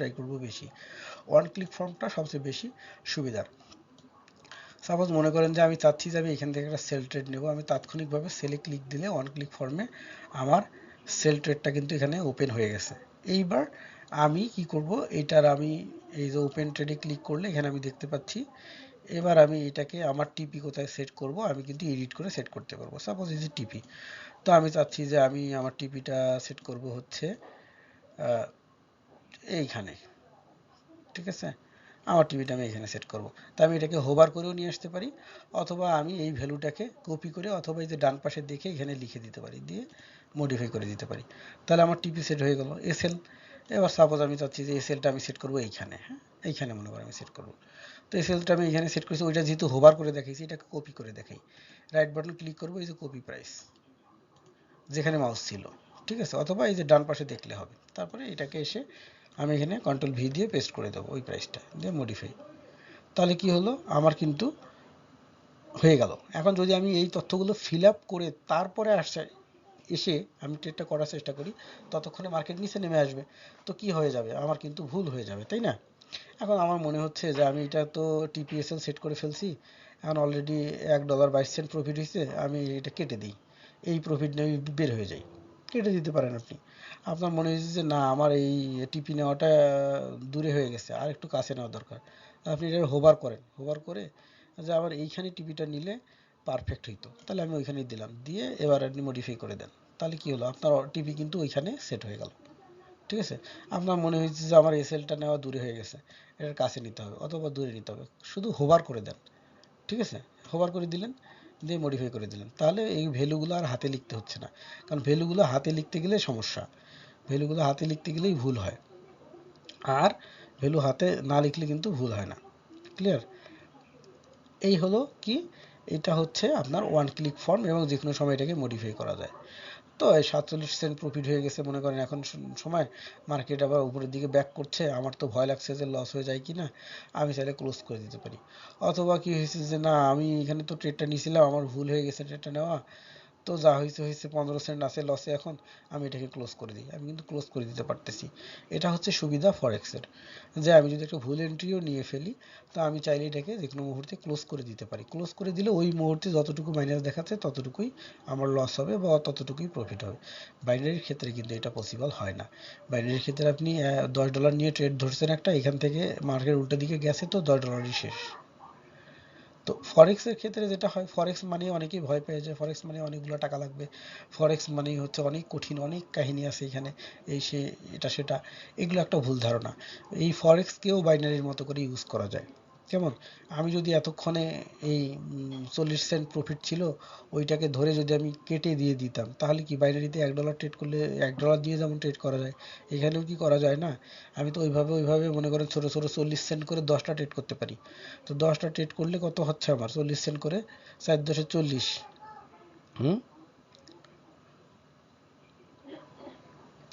Try করব বেশি। One click ফর্মটা সবচেয়ে বেশি সুবিধার সাপোজ মনে করেন যে আমি চাচ্ছি যে আমি এখান থেকে একটা সেল ট্রেড নেব, আমি তাৎক্ষণিকভাবে সেলে ক্লিক দিলে ওয়ান ক্লিক ফর্মে আমার সেল ট্রেডটা কিন্তু এখানে ওপেন হয়ে গেছে। এইবার আমি কি করব, এটার আমি এই যে ওপেন ট্রেডে ক্লিক করলে এখানে আমি দেখতে পাচ্ছি, এবার আমি এটাকে আমার টিপি কোথায় সেট করব, আমি কিন্তু এডিট করে সেট করতে পারব। সাপোজ এই যে টিপি তো আমি চাচ্ছি যে আমি আমার টিপিটা সেট করব হচ্ছে এইখানে। ঠিক আছে? আমার টিভিটা আমি এখানে সেট করব। তা আমি এটাকে হোভার করেও নিয়ে আসতে পারি, অথবা আমি এই ভ্যালুটাকে কপি করে অথবা এই যে ডান পাশে দেখে এখানে লিখে দিতে পারি, দিয়ে মডিফাই করে দিতে পারি। তাহলে আমার টিপি সেট হয়ে গেল এসএল এবার সাপোজ আমি চাচ্ছি যে এসএলটা আমি সেট করব এইখানে হ্যাঁ? এইখানে মনে করি আমি সেট করব। তো এসএলটা আমি এখানে সেট করেছি, ওইটা যেহেতু হোভার করে দেখাইছি, এটাকে কপি করে দেখাই। রাইট বাটন ক্লিক করব, এই যে কপি প্রাইস যেখানে মাউস ছিল। ঠিক আছে? অথবা এই যে ডান পাশে দেখলে হবে। তারপরে এটাকে এসে আমি এখানে কন্ট্রোল ভি দিয়ে পেস্ট করে দেবো ওই প্রাইসটা দিয়ে মডিফাই তাহলে কি হলো? আমার কিন্তু হয়ে গেল। এখন যদি আমি এই তথ্যগুলো ফিল আপ করে তারপরে আসে, এসে আমি ট্রেডটা করার চেষ্টা করি, ততক্ষণে মার্কেট নিচে নেমে আসবে। তো কি হয়ে যাবে? আমার কিন্তু ভুল হয়ে যাবে, তাই না? এখন আমার মনে হচ্ছে যে আমি এটা তো টিপিএসএল সেট করে ফেলছি। এখন অলরেডি এক ডলার বাইশ সেন্ট প্রফিট হয়েছে, আমি এটা কেটে দিই। এই প্রফিট নিয়ে বের হয়ে যাই। কেটে দিতে পারেন আপনি। আপনার মনে হয়েছে যে, না, আমার এই টিপি নেওয়াটা দূরে হয়ে গেছে, আর একটু কাছে নেওয়া দরকার। আপনি এটা হোভার করেন হোভার করে যে, আমার এইখানে টিপিটা নিলে পারফেক্ট হইতো। তাহলে আমি ওইখানেই দিলাম, দিয়ে এবার আপনি মডিফাই করে দেন। তাহলে কি হলো? আপনার টিপি কিন্তু ওইখানে সেট হয়ে গেল। ঠিক আছে? আপনার মনে হয়েছে যে, আমার এসএলটা নেওয়া দূরে হয়ে গেছে, এটার কাছে নিতে হবে অথবা দূরে নিতে হবে। শুধু হোভার করে দেন। ঠিক আছে? হোভার করে দিলেন দিয়ে মডিফাই করে দিলেন। তাহলে এই ভ্যালুগুলো আর হাতে লিখতে হচ্ছে না। কারণ ভ্যালুগুলো হাতে লিখতে গেলে সমস্যা। ভ্যালুগুলো হাতে লিখতে গেলেই ভুল হয়। আর ভ্যালু হাতে না লিখলে কিন্তু ভুল হয় না। ক্লিয়ার এই হলো কি? এটা হচ্ছে আপনার ওয়ান ক্লিক ফর্ম এবং যে কোনো সময় এটাকে মডিফাই করা যায়। তো এই সাতচল্লিশ সেন্ট প্রফিট হয়ে গেছে, মনে করেন এখন সময় মার্কেট আবার উপরের দিকে ব্যাক করছে, আমার তো ভয় লাগছে যে লস হয়ে যায় কি না আমি চাইলে ক্লোজ করে দিতে পারি। অথবা কি হয়েছে যে না, আমি এখানে তো ট্রেডটা নিয়েছিলাম, আমার ভুল হয়ে গেছে ট্রেডটা নেওয়া তো যা হয়েছে হয়েছে পনেরো সেন্ট আছে লসে এখন আমি এটাকে ক্লোজ করে দিই। আমি কিন্তু ক্লোজ করে দিতে পারতেছি। এটা হচ্ছে সুবিধা ফরেক্সের যে আমি যদি একটা ভুল এন্ট্রিও নিয়ে ফেলি, তো আমি চাইলে এটাকে যে কোনো মুহূর্তে ক্লোজ করে দিতে পারি। ক্লোজ করে দিলে ওই মুহূর্তে যতটুকু মাইনাস দেখাচ্ছে, ততটুকুই আমার লস হবে বা ততটুকুই প্রফিট হবে। বাইনারির ক্ষেত্রে কিন্তু এটা পসিবল হয় না। বাইনারির ক্ষেত্রে আপনি দশ ডলার নিয়ে ট্রেড ধরছেন একটা, এখান থেকে মার্কেট উল্টো দিকে গেছে, তো দশ ডলারই শেষ। তো ফরেক্সের ক্ষেত্রে যেটা হয় ফরেক্স মানে অনেকেই ভয় পেয়ে যায়। ফরেক্স মানে অনেকগুলো টাকা লাগবে। ফরেক্স মানে হচ্ছে অনেক কঠিন, অনেক কাহিনী আছে এখানে, এই সে, এটা সেটা। এগুলো একটা ভুল ধারণা। এই ফরেক্সকেও বাইনারির মতো করে ইউজ করা যায়। কেমন? আমি যদি এতক্ষণে এই চল্লিশ সেন্ট প্রফিট ছিল, ওইটাকে ধরে যদি আমি কেটে দিয়ে দিতাম, তাহলে কি বাইনারিতে এক ডলার ট্রেড করলে এক ডলার দিয়ে যেমন ট্রেড করা যায়, এখানেও কি করা যায় না? আমি তো ওইভাবে ওইভাবে মনে করেন ছোটো ছোটো চল্লিশ সেন্ট করে দশটা ট্রেড করতে পারি। তো দশটা ট্রেড করলে কত হচ্ছে আমার? চল্লিশ সেন্ট করে চার দশে চল্লিশ। হুম?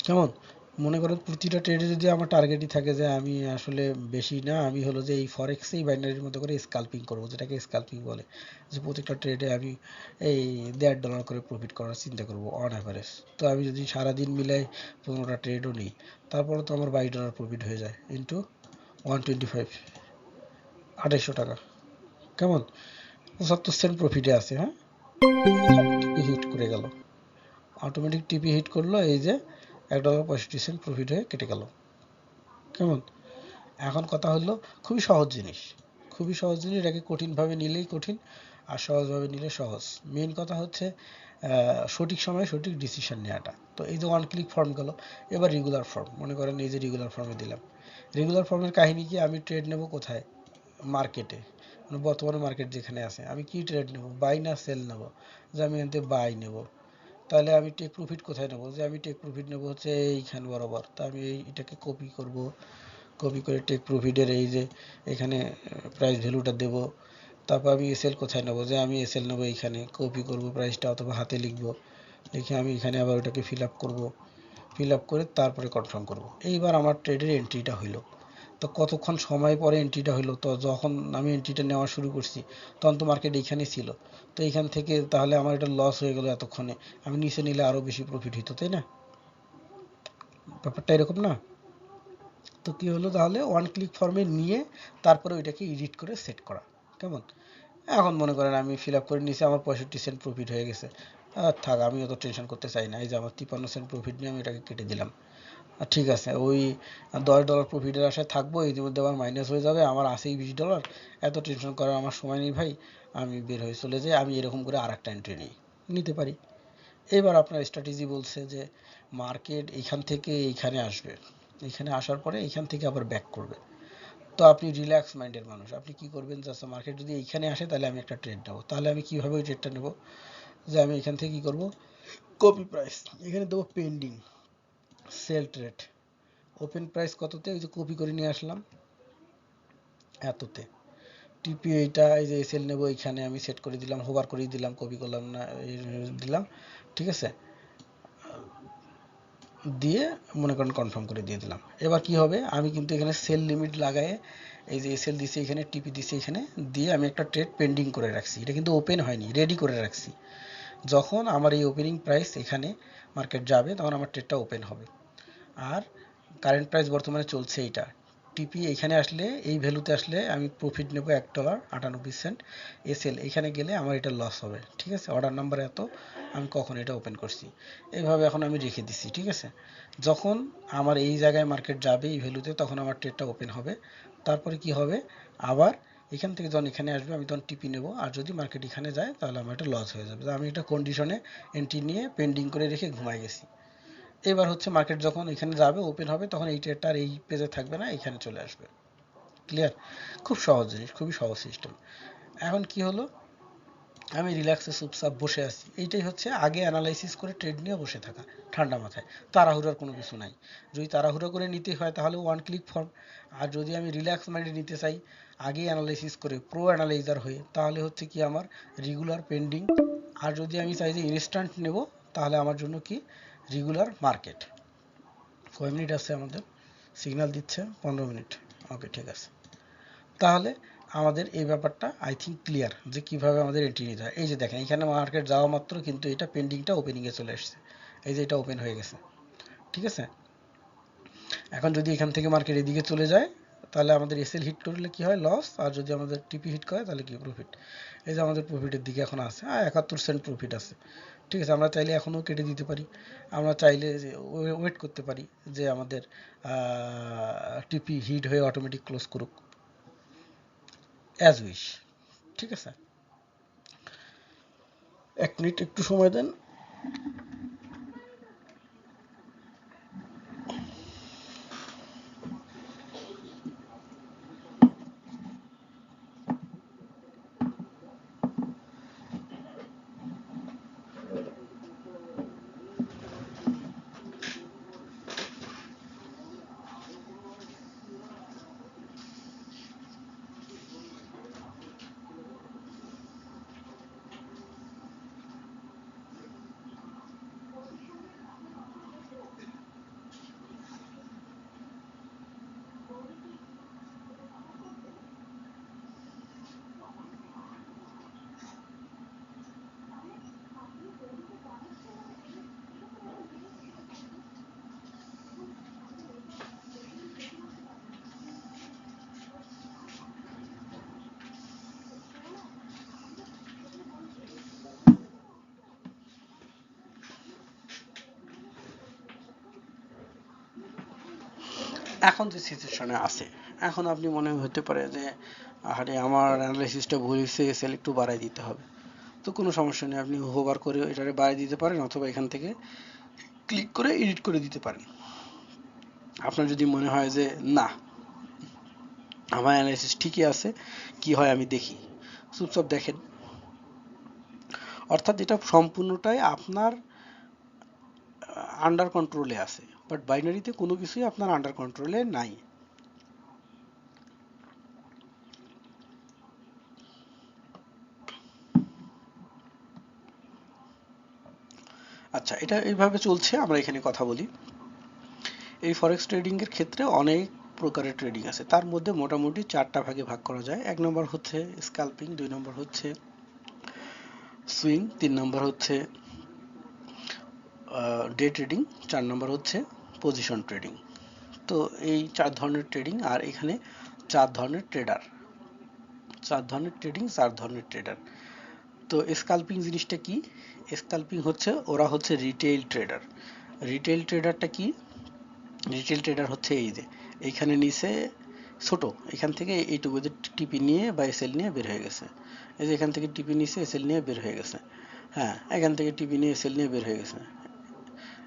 কেমন? মনে করেন প্রতিটা ট্রেডে যদি আমার টার্গেটই থাকে যে আমি আসলে বেশি না, আমি হলো যে এই ফরেক্সেই বাইনারির মতো করে স্কাল্পিং করব, যেটাকে স্কাল্পিং বলে। যে প্রত্যেকটা ট্রেডে আমি এই দেড় ডলার করে প্রফিট করার চিন্তা করব অন অ্যাভারেজ তো আমি যদি সারাদিন মিলাই পনেরোটা ট্রেডও নিই, তারপরে তো আমার বাইশ ডলার প্রফিট হয়ে যায় ইন্টু ওয়ান টোয়েন্টি ফাইভ আড়াইশো টাকা। কেমন? পঁচাত্তর সেন্ট প্রফিটে আছে হ্যাঁ? হিট করে গেল। অটোমেটিক টিপি হিট করল, এই যে এক ডলার পঁয়ষট্টি সেন্ট প্রফিট হয়ে কেটে গেল। কেমন? এখন কথা হলো খুবই সহজ জিনিস। খুবই সহজ জিনিস, এটাকে কঠিনভাবে নিলেই কঠিন আর সহজভাবে নিলে সহজ। মেন কথা হচ্ছে সঠিক সময়ে সঠিক ডিসিশন নেওয়াটা। তো এই যে ওয়ান ক্লিক ফর্ম গেল, এবার রেগুলার ফর্ম মনে করেন এই যে রেগুলার ফর্মে দিলাম। রেগুলার ফর্মের কাহিনী কি? আমি ট্রেড নেব কোথায়? মার্কেটে মানে বর্তমানে মার্কেট যেখানে আছে। আমি কি ট্রেড নেব? বাই না সেল নেব? যে আমি এতে বাই নেব। তাহলে আমি টেক প্রফিট কোথায় নেব? যে আমি টেক প্রফিট নেব হচ্ছে এইখান বরাবর। তা আমি এটাকে কপি করব। কপি করে টেক প্রফিটের এই যে এখানে প্রাইস ভ্যালুটা দেব। তারপর আমি এসএল কোথায় নেব? যে আমি এসএল নেব এইখানে। কপি করব প্রাইসটা অথবা হাতে লিখব। লিখে আমি এখানে আবার ওটাকে ফিল আপ করব। ফিল আপ করে তারপরে কনফার্ম করব। এইবার আমার ট্রেডের এন্ট্রিটা হইল। তো কতক্ষণ সময় পরে এন্ট্রিটা হলো তো যখন আমি এন্ট্রিটা নেওয়া শুরু করছি, তখন তো মার্কেট এইখানেই ছিল। তো এইখান থেকে তাহলে আমার এটা লস হয়ে গেল এতক্ষণে। আমি নিচে নিলে আরও বেশি প্রফিট হইতো, তাই না? ব্যাপারটা এরকম না? তো কি হলো তাহলে? ওয়ান ক্লিক ফর্মে নিয়ে তারপরে ওইটাকে এডিট করে সেট করা। কেমন? এখন মনে করেন আমি ফিল আপ করে নিয়েছি, আমার পঁয়ষট্টি সেন্ট প্রফিট হয়ে গেছে। থাক আমি অত টেনশন করতে চাই না। এই যে আমার তিপ্পান্ন সেন্ট প্রফিট নিয়ে আমি এটাকে কেটে দিলাম। আর ঠিক আছে, ওই দশ ডলার প্রফিটের আশায় থাকব, ইতিমধ্যে আমার মাইনাস হয়ে যাবে, আমার আছেই বিশ ডলার এত টেনশন করার আমার সময় নেই ভাই, আমি বের হয়ে চলে যাই, আমি এরকম করে আর একটা এন্ট্রি নিই, নিতে পারি। এবার আপনার স্ট্র্যাটেজি বলছে যে মার্কেট এইখান থেকে এইখানে আসবে, এইখানে আসার পরে এইখান থেকে আবার ব্যাক করবে। তো আপনি রিল্যাক্স মাইন্ডের মানুষ, আপনি কি করবেন? আচ্ছা মার্কেট যদি এইখানে আসে, তাহলে আমি একটা ট্রেড নেব। তাহলে আমি কীভাবে ওই ট্রেডটা নেব? যে আমি এখান থেকে কি করব? কপি প্রাইস এখানে দেবো pending sell trade open price কততে? ওই যে কপি করে নিয়ে আসলাম। এততে। টিপি এইটা এই যে এসএল নেব, এখানে আমি সেট করে দিলাম হোভার করে দিলাম কপি করলাম না দিলাম। ঠিক আছে? দিয়ে মনে করেন কনফার্ম করে দিয়ে দিলাম। এবার কি হবে? আমি কিন্তু এখানে সেল লিমিট লাগায়ে, এই যে এসএল দিছে এখানে টিপি দিছে এখানে, দিয়ে আমি একটা ট্রেড পেন্ডিং করে রাখছি। এটা কিন্তু ওপেন হয়নি রেডি করে রাখছি। যখন আমার এই ওপেনিং প্রাইস এখানে মার্কেট যাবে, তখন আমার ট্রেডটা ওপেন হবে। আর কারেন্ট প্রাইস বর্তমানে চলছে এইটা। টিপি এখানে আসলে, এই ভ্যালুতে আসলে আমি প্রফিট নেব এক ডলার আটানব্বই সেন্ট এসএল এখানে গেলে আমার এটা লস হবে, ঠিক আছে? অর্ডার নাম্বার এত, আমি কখন এটা ওপেন করছি? এইভাবে এখন আমি রেখে দিচ্ছি ঠিক আছে? যখন আমার এই জায়গায় মার্কেট যাবে, এই ভ্যালুতে তখন আমার ট্রেডটা ওপেন হবে। তারপরে কি হবে? আবার এখান থেকে যখন এখানে আসবে, আমি তখন টিপি নেব। আর যদি মার্কেট এখানে যায়, তাহলে আমার এটা লস হয়ে যাবে। আমি এটা কন্ডিশনে এন্ট্রি নিয়ে পেন্ডিং করে রেখে ঘুমাই গেছি। এবার হচ্ছে মার্কেট যখন এখানে যাবে ওপেন হবে, তখন এই ট্রেডটা আর এই পেজে থাকবে না, এখানে চলে আসবে। ক্লিয়ার খুব সহজ জিনিস, খুবই সহজ সিস্টেম এখন কি হলো? আমি রিল্যাক্সে চুপচাপ বসে আছি। এইটাই হচ্ছে আগে অ্যানালাইসিস করে ট্রেড নিয়ে বসে থাকা, ঠান্ডা মাথায়। তাড়াহুড়ার কোনো কিছু নাই। যদি তাড়াহুড়ো করে নিতে হয়, তাহলে ওয়ান ক্লিক ফর্ম আর যদি আমি রিল্যাক্স মাইন্ডে নিতে চাই আগে অ্যানালাইসিস করে প্রো অ্যানালাইজার হয়ে, তাহলে হচ্ছে কি আমার রেগুলার পেন্ডিং আর যদি আমি চাই যে ইনস্ট্যান্ট নেব, তাহলে আমার জন্য কি রেগুলার মার্কেট কয় মিনিট আছে আমাদের? সিগন্যাল দিচ্ছে, পনেরো মিনিট। ওকে ঠিক আছে। তাহলে আমাদের এই ব্যাপারটা আই থিঙ্ক ক্লিয়ার যে কীভাবে আমাদের এন্ট্রি নিতে হয়। এই যে দেখেন, এখানে মার্কেট যাওয়া মাত্র, কিন্তু এটা পেন্ডিংটা ওপেনিংয়ে চলে এসেছে। এই যে এটা ওপেন হয়ে গেছে। ঠিক আছে? এখন যদি এখান থেকে মার্কেট এদিকে চলে যায় তাহলে আমাদের এসএল হিট করলে কি হয়? লস আর যদি আমাদের টিপি হিট করে, তাহলে কি প্রফিট এই যে আমাদের প্রফিটের দিকে এখন আছে আর একাত্তর সেন্ট প্রফিট আছে। ঠিক আছে, আমরা চাইলে এখনও কেটে দিতে পারি। আমরা চাইলে ওয়েট করতে পারি যে আমাদের টিপি হিট হয়ে অটোমেটিক ক্লোজ করুক। অ্যাজ উইশ ঠিক আছে? এক মিনিট একটু সময় দেন। এখন যে সিচুয়েশনে আছে। এখন আপনি মনে হতে পারে যে আরে আমার অ্যানালাইসিসটা ভুল হয়েছে সেল একটু বাড়াই দিতে হবে। তো কোনো সমস্যা নেই, আপনি হোভার করে এটারে বাড়াই দিতে পারেন অথবা এখান থেকে ক্লিক করে এডিট করে দিতে পারেন। আপনার যদি মনে হয় যে, না, আমার অ্যানালাইসিস ঠিকই আছে, কি হয় আমি দেখি। চুপচাপ দেখেন। অর্থাৎ এটা সম্পূর্ণটাই আপনার আন্ডার কন্ট্রোলে আছে। বাট বাইনারিতে কোনো কিছুই আপনার আন্ডার কন্ট্রোলে নাই। আচ্ছা এটা এইভাবে চলছে, আমরা এখানে কথা বলি। এই ফরেক্স ট্রেডিং এর ক্ষেত্রে অনেক প্রকারের ট্রেডিং আছে। তার মধ্যে মোটামুটি চারটা ভাগে ভাগ করা যায়। এক নম্বর হচ্ছে স্ক্যালপিং দুই নম্বর হচ্ছে সুইং তিন নম্বর হচ্ছে ডে ট্রেডিং চার নম্বর হচ্ছে পজিশন ট্রেডিং তো এই চার ধরনের ট্রেডিং আর এখানে চার ধরনের ট্রেডার চার ধরনের ট্রেডিং চার ধরনের ট্রেডার তো স্কাল্পিং জিনিসটা কি? স্কাল্পিং হচ্ছে, ওরা হচ্ছে রিটেইল ট্রেডার রিটেইল ট্রেডারটা কি? রিটেল ট্রেডার হচ্ছে এই যে এইখানে নিচে ছোট, এখান থেকে এইটুকু টিপি নিয়ে বা এসএল নিয়ে বের হয়ে গেছে। এই যে এখান থেকে টিপি নিচে এসএল নিয়ে বের হয়ে গেছে। হ্যাঁ এখান থেকে টিপি নিয়ে এসএল নিয়ে বের হয়ে গেছে।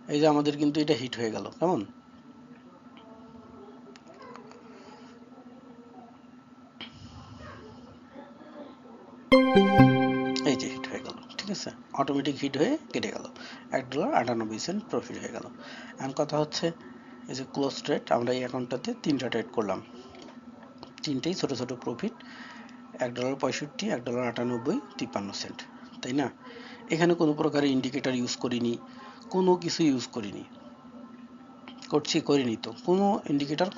এই যে আমাদের কিন্তু এটা হিট হয়ে গেল, কেমন? এই যে হিট হয়ে গেল, ঠিক আছে? অটোমেটিক হিট হয়ে কেটে গেল। এক ডলার আটানব্বই সেন্ট প্রফিট হয়ে গেল। এখন কথা হচ্ছে, এই যে ক্লোজ ট্রেড আমরা এই অ্যাকাউন্টটাতে তিনটা ট্রেড করলাম। তিনটেই ছোট ছোট প্রফিট এক ডলার পঁয়ষট্টি, এক ডলার আটানব্বই, তিপ্পান্ন সেন্ট তাই না? এখানে কোনো প্রকারের ইন্ডিকেটর ইউজ করিনি। কোনো কিছু ইউজ করিনি। করছি করিনি তো। কোনো ইন্ডিকেটর